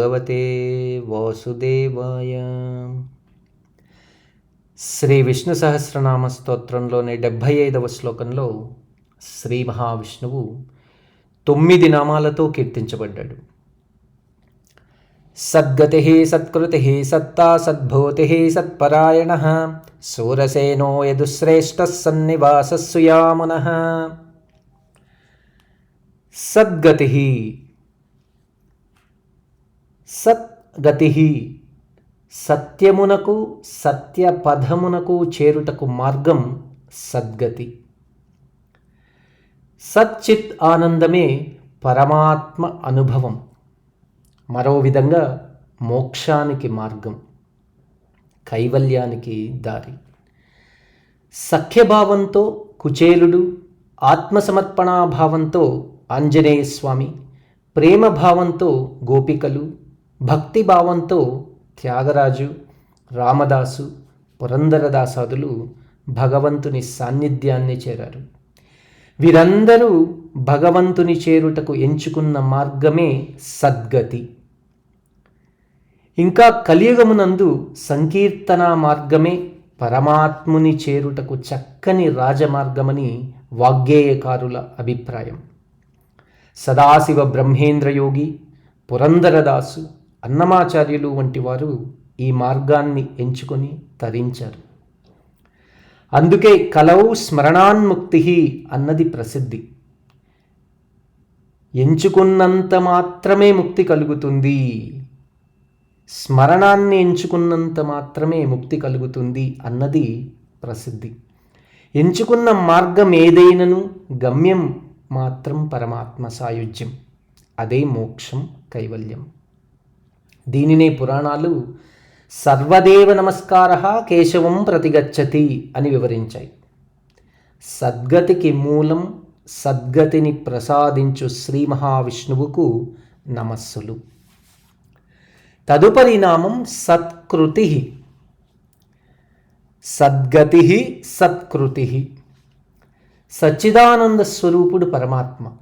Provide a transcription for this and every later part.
భగవతే వాసుదేవాయ. శ్రీ విష్ణు సహస్రనామ స్తోత్రంలోని డెబ్భై ఐదవ శ్లోకంలో శ్రీ మహావిష్ణువు తొమ్మిది నామాలతో కీర్తించబడ్డాడు. సద్గతి సత్కృతి సత్తా సద్భూతి సత్పరాయణ సూరసేనో యదుశ్రేష్ఠ సన్నివాసస్సుయామున సద్గతి సద్గతి సత్యమునకు సత్యపథమునకు చేరుటకు మార్గం సద్గతి. సచ్చిత్ ఆనందమే పరమాత్మ అనుభవం. మరో విధంగా మోక్షానికి మార్గం కైవల్యానికి దారి. సఖ్యభావంతో కుచేలుడు ఆత్మసమర్పణాభావంతో ఆంజనేయ స్వామి ప్రేమభావంతో గోపికలు భక్తిభావంతో త్యాగరాజు రామదాసు పురందరదాసాదులు భగవంతుని సాన్నిధ్యాన్ని చేరారు. వీరందరూ భగవంతుని చేరుటకు ఎంచుకున్న మార్గమే సద్గతి. ఇంకా కలియుగమునందు సంకీర్తన మార్గమే పరమాత్ముని చేరుటకు చక్కని రాజమార్గమని వాగ్గేయకారుల అభిప్రాయం. సదాశివ బ్రహ్మేంద్రయోగి పురంధరదాసు అన్నమాచార్యులు వంటి వారు ఈ మార్గాన్ని ఎంచుకొని తరించారు. అందుకే కలౌ స్మరణాన్ముక్తి అన్నది ప్రసిద్ధి. ఎంచుకున్నంత మాత్రమే ముక్తి కలుగుతుంది. స్మరణాన్ని ఎంచుకున్నంత మాత్రమే ముక్తి కలుగుతుంది అన్నది ప్రసిద్ధి. ఎంచుకున్న మార్గం ఏదైనను గమ్యం మాత్రం పరమాత్మ సాయుధ్యం అదే మోక్షం కైవల్యం. దీనినే పురాణాలు సర్వదేవ నమస్కార కేశవం ప్రతిగచ్చతి అని వివరించాయి. సద్గతికి మూలం సద్గతిని ప్రసాదించు శ్రీ మహావిష్ణువుకు నమస్సులు. తదుపరి నామం సత్కృతి. సద్గతి సత్కృతి. సచ్చిదానంద స్వరూపుడు పరమాత్మ.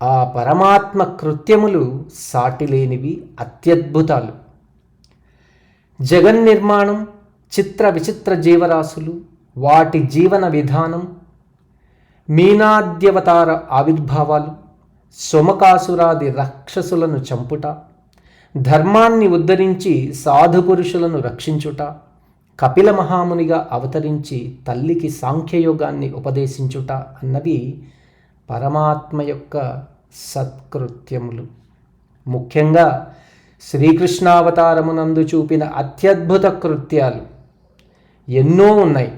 ఆ పరమాత్మ కృత్యములు సాటిలేనివి అత్యద్భుతాలు. జగన్ నిర్మాణం చిత్ర విచిత్ర జీవరాశులు వాటి జీవన విధానం మీనాద్యవతార ఆవిర్భావాలు సోమకాసురాది రాక్షసులను చంపుట ధర్మాన్ని ఉద్ధరించి సాధుపురుషులను రక్షించుట కపిల మహామునిగా అవతరించి తల్లికి సాంఖ్యయోగాన్ని ఉపదేశించుట అన్నవి పరమాత్మ యొక్క సత్కృత్యములు. ముఖ్యంగా శ్రీకృష్ణావతారమునందు చూపిన అత్యద్భుత కృత్యాలు ఎన్నో ఉన్నాయి.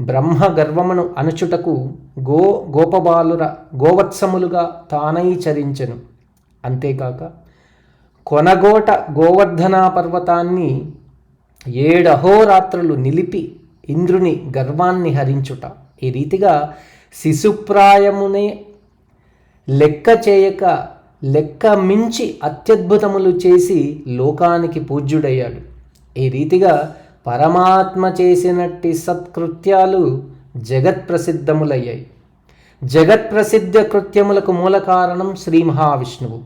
బ్రహ్మ గర్వమును అణచుటకు గో గోపబాలుర గోవత్సములుగా తానై చరించెను. అంతేకాక కొనగోట గోవర్ధనా పర్వతాన్ని ఏడహోరాత్రులు నిలిపి ఇంద్రుని గర్వాన్ని హరించుట. ఈ రీతిగా శిశుప్రాయమునే లెక్క చేయక లెక్క మించి అత్యద్భుతములు చేసి లోకానికి పూజ్యుడయ్యాడు. ఈ రీతిగా పరమాత్మ చేసినట్టి సత్కృత్యాలు జగత్ ప్రసిద్ధములయ్యాయి జగత్ ప్రసిద్ధ కృత్యములకు మూల కారణం శ్రీ మహావిష్ణువు.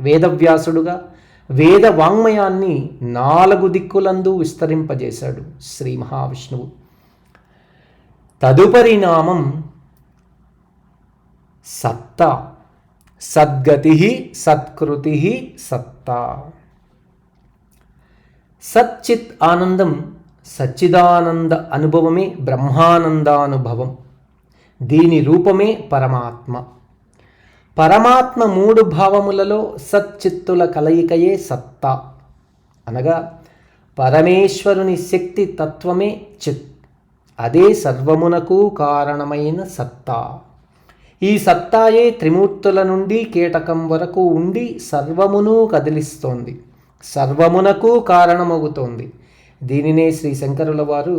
వేదవ్యాసుడుగా వేద వాంగ్మయాన్ని నాలుగు దిక్కులందు విస్తరింపజేశాడు శ్రీ మహావిష్ణువు. తదుపరి నామం సత్తా. సద్గతి సత్కృతి సత్తా. సచ్చిత్ ఆనందం సచ్చిదానంద అనుభవమే బ్రహ్మానందానుభవం. దీని రూపమే పరమాత్మ. పరమాత్మ మూడు భావములలో సచ్చిత్తుల కలయికయే సత్తా. అనగా పరమేశ్వరుని శక్తి తత్వమే చిత్. అదే సర్వమునకు కారణమైన సత్తా. ఈ సత్తాయే త్రిమూర్తుల నుండి కీటకం వరకు ఉండి సర్వమును కదిలిస్తోంది. సర్వమునకు కారణమవుతోంది. దీనినే శ్రీ శంకరుల వారు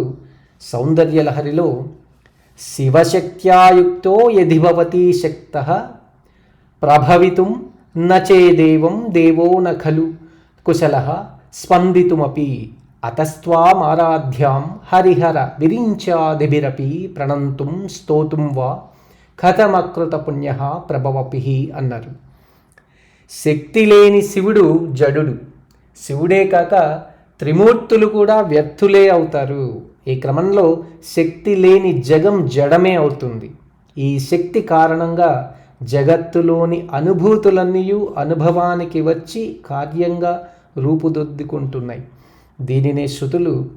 సౌందర్యలహరిలో శివశక్త్యాయుక్తో యధిభవతి శక్త ప్రభవితుం నచేదేవం దేవో న ఖలు కుశల స్పందితుమపి అతస్వామారాధ్యాం హరిహర విరించాదిభిరపి ప్రణంతుం స్తోతుం వా కథమకృత పుణ్య ప్రభవపి అన్నారు. శక్తి లేని శివుడు జడుడు. శివుడే కాక త్రిమూర్తులు కూడా వ్యర్థులే అవుతారు. ఈ క్రమంలో శక్తి లేని జగం జడమే అవుతుంది. ఈ శక్తి కారణంగా జగత్తులోని అనుభూతులన్నీ అనుభవానికి వచ్చి కార్యంగా రూపుదిద్దుకుంటున్నాయి. దీనినే శృతులు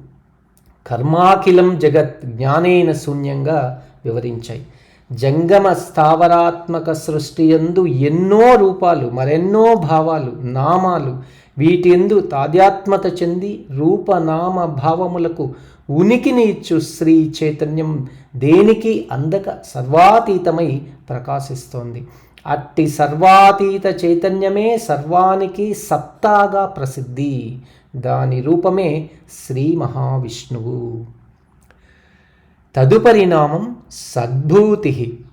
కర్మాఖిలం జగత్ జ్ఞానేన శూన్యంగా వివరించాయి. జంగమ స్థావరాత్మక సృష్టి ఎందు ఎన్నో రూపాలు మరెన్నో భావాలు నామాలు వీటి ఎందు తాధ్యాత్మత చెంది రూపనామ భావములకు ఉనికిని ఇచ్చు శ్రీ చైతన్యం దేనికి అందక సర్వాతీతమై ప్రకాశిస్తోంది. అట్టి సర్వాతీత చైతన్యమే సర్వానికి సత్తాగా ప్రసిద్ధి. దాని రూపమే శ్రీ మహావిష్ణువు. తదుపరి నామం సద్భూతి.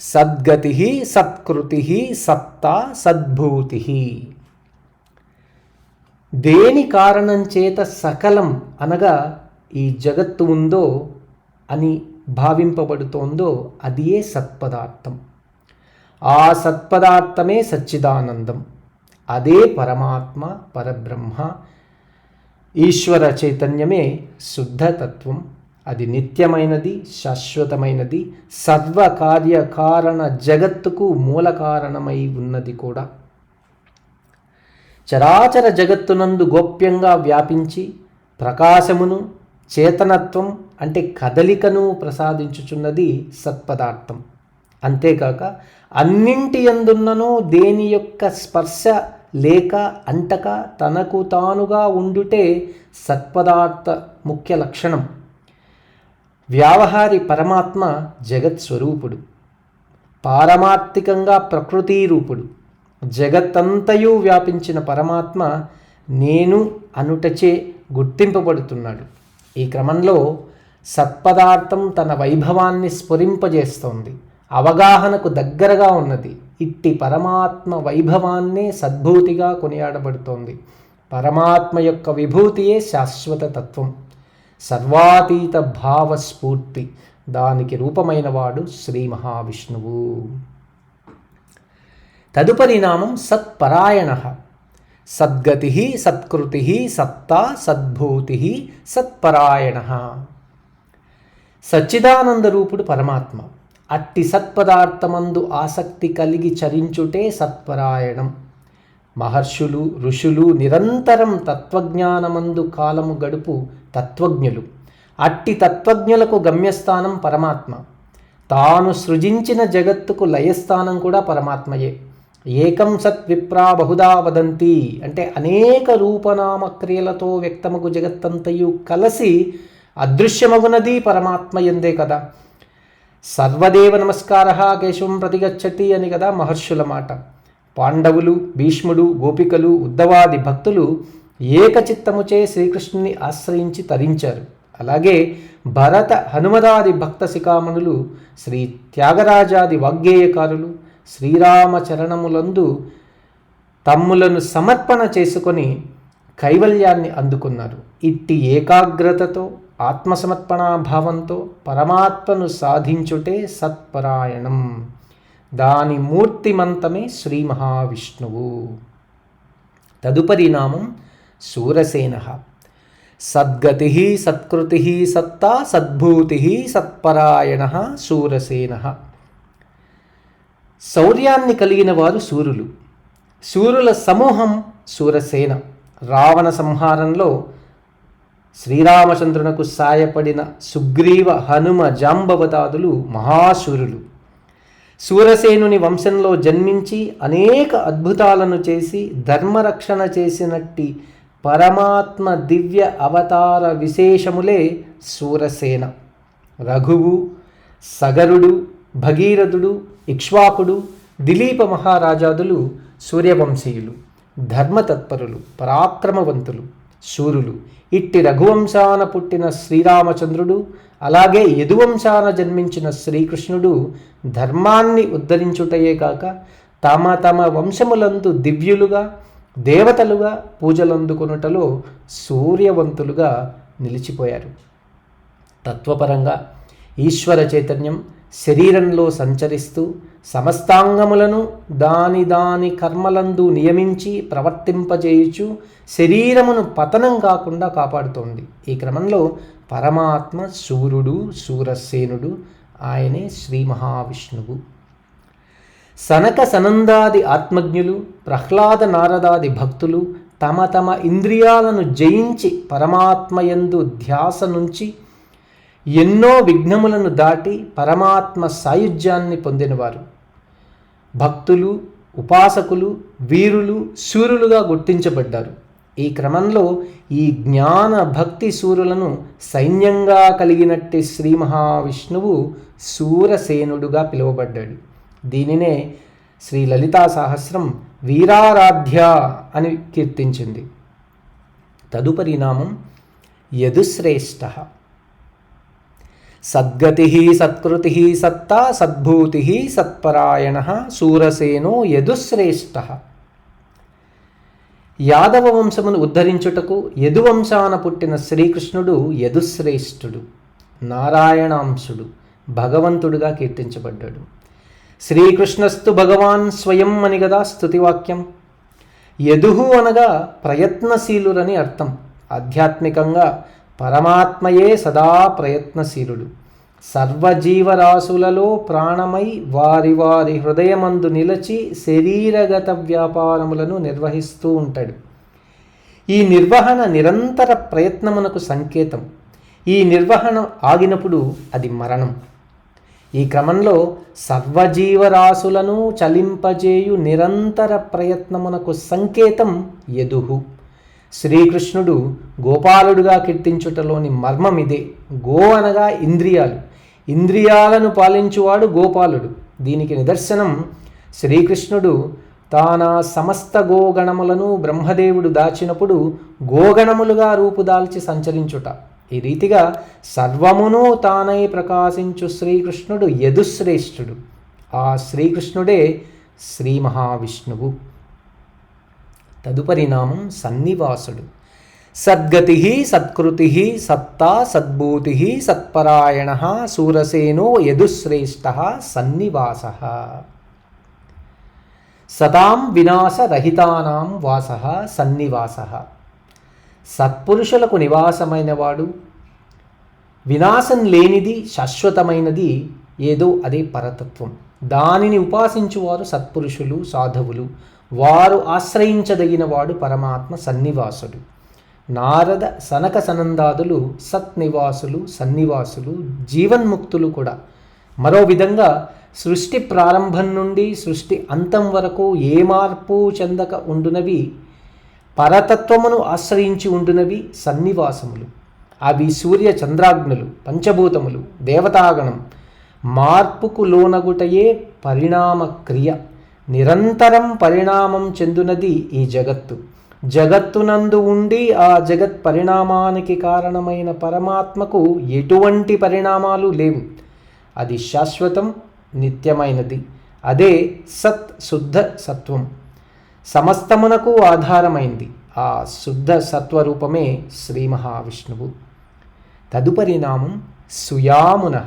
సద్గతి సత్కృతి సత్తా సద్భూతి. దేని కారణం చేత సకలం అనగా ఈ జగత్తు ఉందో అని భావింపబడుతోందో అదియే సత్పదార్థం. ఆ సత్పదార్థమే సచ్చిదానందం. అదే పరమాత్మ పరబ్రహ్మ ఈశ్వర చైతన్యమే శుద్ధతత్వం. అది నిత్యమైనది శాశ్వతమైనది సర్వకార్యకారణ జగత్తుకు మూల కారణమై ఉన్నది కూడా. చరాచర జగత్తునందు గోప్యంగా వ్యాపించి ప్రకాశమును చేతనత్వం అంటే కదలికను ప్రసాదించుచున్నది సత్పదార్థం. అంతేకాక అన్నింటి ఎందున్ననూ దేని యొక్క స్పర్శ లేక అంటక తనకు తానుగా ఉండుటే సత్పదార్థ ముఖ్య లక్షణం. వ్యావహారి పరమాత్మ జగత్ స్వరూపుడు పారమార్థికంగా ప్రకృతి రూపుడు జగత్తంతయు వ్యాపించిన పరమాత్మ నేను అనుటచే గుర్తింపబడుతున్నాడు. ఈ క్రమంలో సత్పదార్థం తన వైభవాన్ని స్ఫురింపజేస్తోంది. అవగాహనకు దగ్గరగా ఉన్నది. ఇట్టి పరమాత్మ వైభవాన్నే సద్భూతిగా కొనియాడబడుతోంది. పరమాత్మ యొక్క విభూతియే శాశ్వత తత్వం. సర్వాతీత భావస్ఫూర్తి దానికి రూపమైన వాడు శ్రీ మహావిష్ణువు. తదుపరి నామం సత్పరాయణ. సద్గతి సత్కృతి సత్తా సద్భూతి సత్పరాయణ. సచ్చిదానందరూపుడు పరమాత్మ. అట్టి సత్పదార్థమందు ఆసక్తి కలిగి చరించుటే సత్పరాయణం. మహర్షులు ఋషులు నిరంతరం తత్వజ్ఞానమందు కాలము గడుపు తత్వజ్ఞులు. అట్టి తత్వజ్ఞులకు గమ్యస్థానం పరమాత్మ. తాను సృజించిన జగత్తుకు లయస్థానం కూడా పరమాత్మయే. ఏకం సత్ విప్రా బహుదా వదంతి. అంటే అనేక రూపనామ క్రియలతో వ్యక్తమగు జగత్తంతయు కలిసి అదృశ్యమగునది పరమాత్మ ఎందే కదా. సర్వదేవ నమస్కార కేశవం ప్రతిగచ్చతి అని కదా మహర్షుల మాట. పాండవులు భీష్ముడు గోపికలు ఉద్దవాది భక్తులు ఏకచిత్తముచే శ్రీకృష్ణుని ఆశ్రయించి తరించారు. అలాగే భరత హనుమదాది భక్త శిఖామణులు శ్రీ త్యాగరాజాది వాగ్గేయకారులు శ్రీరామచరణములందు తమ్ములను సమర్పణ చేసుకొని కైవల్యాన్ని అందుకున్నారు. ఇట్టి ఏకాగ్రతతో ఆత్మసమర్పణాభావంతో పరమాత్మను సాధించుటే సత్పరాయణం. దాని మూర్తిమంతమే శ్రీ మహావిష్ణువు. తదుపరి నామం శూరసేన. సద్గతి సత్కృతి సత్తా సద్భూతి సత్పరాయణ శూరసేన. శౌర్యాన్ని కలిగిన వారు సూర్యులు సూర్యుల సమూహం శూరసేన. రావణ సంహారంలో శ్రీరామచంద్రునకు సాయపడిన సుగ్రీవ హనుమ జాంబవతాదులు మహాశూరులు. సూరసేనుని వంశంలో జన్మించి అనేక అద్భుతాలను చేసి ధర్మరక్షణ చేసినట్టి పరమాత్మ దివ్య అవతార విశేషములే సూరసేన. రఘువు సగరుడు భగీరథుడు ఇక్ష్వాకుడు దిలీప మహారాజాదులు సూర్యవంశీయులు ధర్మతత్పరులు పరాక్రమవంతులు శూరులు ఇట్టి రఘువంశాన పుట్టిన శ్రీరామచంద్రుడు అలాగే యదువంశాన జన్మించిన శ్రీకృష్ణుడు ధర్మాన్ని ఉద్ధరించుటయే కాక తమ తమ వంశములందు దివ్యులుగా దేవతలుగా పూజలందుకొనుటలో సూర్యవంతులుగా నిలిచిపోయారు. తత్వపరంగా ఈశ్వర చైతన్యం శరీరంలో సంచరిస్తూ సమస్తాంగములను దాని దాని కర్మలందు నియమించి ప్రవర్తింపజేయుచు శరీరమును పతనం కాకుండా కాపాడుతోంది. ఈ క్రమంలో పరమాత్మ సూర్యుడు సూరసేనుడు ఆయనే శ్రీ మహావిష్ణువు. సనక సనందాది ఆత్మజ్ఞులు ప్రహ్లాద నారదాది భక్తులు తమ తమ ఇంద్రియాలను జయించి పరమాత్మయందు ధ్యాస నుంచి ఎన్నో విఘ్నములను దాటి పరమాత్మ సాయుధ్యాన్ని పొందినవారు. భక్తులు ఉపాసకులు వీరులు శూరులుగా గుర్తించబడ్డారు. ఈ క్రమంలో ఈ జ్ఞాన భక్తి సూరులను సైన్యంగా కలిగినట్టి శ్రీ మహావిష్ణువు సూరసేనుడుగా పిలువబడ్డాడు. దీనినే శ్రీ లలితా సహస్రం వీరారాధ్య అని కీర్తించింది. తదుపరి నామం యదుశ్రేష్ఠ. సద్గతి సత్కృతి సత్తా సద్భూతి సత్పరాయణ సూరసేనో యదుశ్రేష్ఠ. యాదవ వంశమును ఉద్ధరించుటకు యదువంశాన పుట్టిన శ్రీకృష్ణుడు యదుశ్రేష్ఠుడు నారాయణాంశుడు భగవంతుడుగా కీర్తించబడ్డాడు. శ్రీకృష్ణస్తు భగవాన్ స్వయం అని గదా స్తుతివాక్యం. యదుహు అనగా ప్రయత్నశీలురని అర్థం. ఆధ్యాత్మికంగా పరమాత్మయే సదా ప్రయత్నశీలుడు. సర్వజీవరాశులలో ప్రాణమై వారి వారి హృదయమందు నిలచి శరీరగత వ్యాపారములను నిర్వహిస్తూ ఉంటాడు. ఈ నిర్వహణ నిరంతర ప్రయత్నమునకు సంకేతం. ఈ నిర్వహణ ఆగినప్పుడు అది మరణం. ఈ క్రమంలో సర్వజీవరాశులను చలింపజేయు నిరంతర ప్రయత్నమునకు సంకేతం యదుహు. శ్రీకృష్ణుడు గోపాలుడుగా కీర్తించుటలోని మర్మమిదే. గో అనగా ఇంద్రియాలు. ఇంద్రియాలను పాలించువాడు గోపాలుడు. దీనికి నిదర్శనం శ్రీకృష్ణుడు తాన సమస్త గోగణములను బ్రహ్మదేవుడు దాచినప్పుడు గోగణములుగా రూపుదాల్చి సంచరించుట. ఈ రీతిగా సర్వమును తానై ప్రకాశించు శ్రీకృష్ణుడు యదుశ్రేష్ఠుడు. ఆ శ్రీకృష్ణుడే శ్రీ మహావిష్ణువు. తదుపరి నామం సన్నివాసుడు. సద్గతి సత్కృతి సత్తా సద్భూతి సత్పరాయణ సూరసేనో యదుశ్రేష్ఠ సన్నివాస. సతాం వినాశరహితానాం వాస సన్నివాస. సత్పురుషులకు నివాసమైనవాడు. వినాశం లేనిది శాశ్వతమైనది ఏదో అదే పరతత్వం. దానిని ఉపాసించువారు సత్పురుషులు సాధవులు. వారు ఆశ్రయించదగినవాడు పరమాత్మ సన్నివాసుడు. నారద సనక సనందాదులు సత్నివాసులు సన్నివాసులు జీవన్ముక్తులు కూడా. మరో విధంగా సృష్టి ప్రారంభం నుండి సృష్టి అంతం వరకు ఏ మార్పు చెందక ఉండునవి పరతత్వమును ఆశ్రయించి ఉండునవి సన్నివాసములు. అవి సూర్య చంద్రాగ్నులు పంచభూతములు దేవతాగణం. మార్పుకు లోనగుటయే పరిణామ క్రియ. నిరంతరం పరిణామం చెందునది ఈ జగత్తు. జగత్తునందు ఉండి ఆ జగత్ పరిణామానికి కారణమైన పరమాత్మకు ఎటువంటి పరిణామాలు లేవు. అది శాశ్వతం నిత్యమైనది. అదే సత్ శుద్ధ సత్వం. సమస్తమునకు ఆధారమైంది ఆ శుద్ధ సత్వరూపమే శ్రీ మహావిష్ణువు. తదుపరి నామం సుయామున.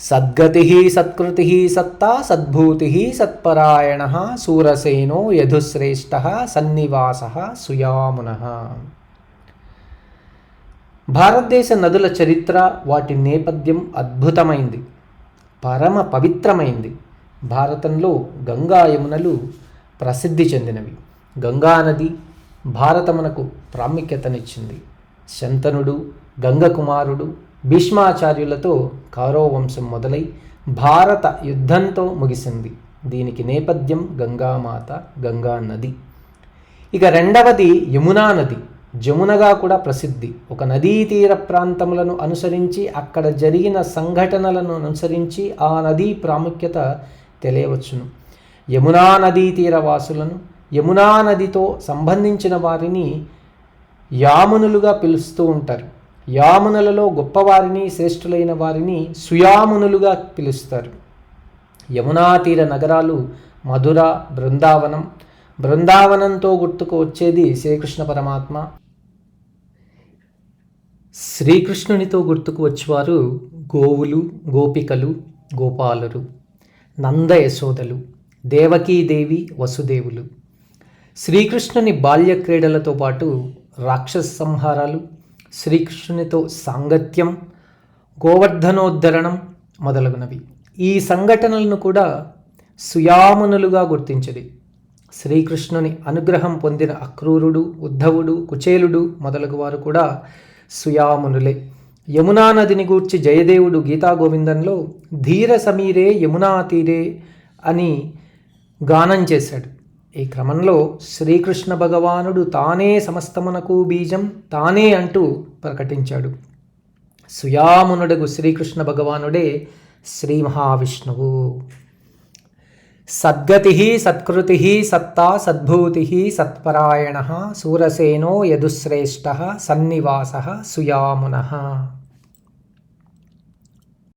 సద్గతి సత్కృతి సత్తా సద్భూతి సత్పరాయణ సూరసేనో యధుశ్రేష్ట సన్నివాస సుయామున. భారతదేశ నదుల చరిత్ర వాటి నేపథ్యం అద్భుతమైంది పరమ పవిత్రమైంది. భారతంలో గంగా యమునలు ప్రసిద్ధి చెందినవి. గంగా నది భారతమునకు ప్రాముఖ్యతనిచ్చింది. శంతనుడు గంగకుమారుడు భీష్మాచార్యులతో కౌరవ వంశం మొదలై భారత యుద్ధంతో ముగిసింది. దీనికి నేపథ్యం గంగామాత గంగా నది. ఇక రెండవది యమునా నది. జమునగా కూడా ప్రసిద్ధి. ఒక నదీ తీర ప్రాంతములను అనుసరించి అక్కడ జరిగిన సంఘటనలను అనుసరించి ఆ నదీ ప్రాముఖ్యత తెలియవచ్చును. యమునా నదీ తీర వాసులను యమునా నదితో సంబంధించిన వారిని యామునులుగా పిలుస్తూ ఉంటారు. యామునులలో గొప్పవారిని శ్రేష్ఠులైన వారిని సుయామునులుగా పిలుస్తారు. యమునా తీర నగరాలు మధుర బృందావనం. బృందావనంతో గుర్తుకు వచ్చేది శ్రీకృష్ణ పరమాత్మ. శ్రీకృష్ణునితో గుర్తుకు వచ్చేవారు గోవులు గోపికలు గోపాలురు నంద యశోదలు దేవకీదేవి వసుదేవులు. శ్రీకృష్ణుని బాల్య క్రీడలతో పాటు రాక్షస సంహారాలు శ్రీకృష్ణునితో సాంగత్యం గోవర్ధనోద్ధరణం మొదలగునవి. ఈ సంఘటనలను కూడా సుయామునులుగా గుర్తించది. శ్రీకృష్ణుని అనుగ్రహం పొందిన అక్రూరుడు ఉద్ధవుడు కుచేలుడు మొదలగు వారు కూడా సుయామునులే. యమునా నదిని గూర్చి జయదేవుడు గీతాగోవిందంలో ధీర సమీరే యమునా తీరే అని గానం చేశాడు. ఈ క్రమంలో శ్రీకృష్ణ భగవానుడు తానే సమస్తమునకు బీజం తానే అంటూ ప్రకటించాడు. సుయామునుడగు శ్రీకృష్ణ భగవానుడే శ్రీ మహావిష్ణువు. సద్గతి సత్కృతి సత్తా సద్భూతి సత్పరాయణ సూరసేనో యదుశ్రేష్ట సన్నివాస సుయామున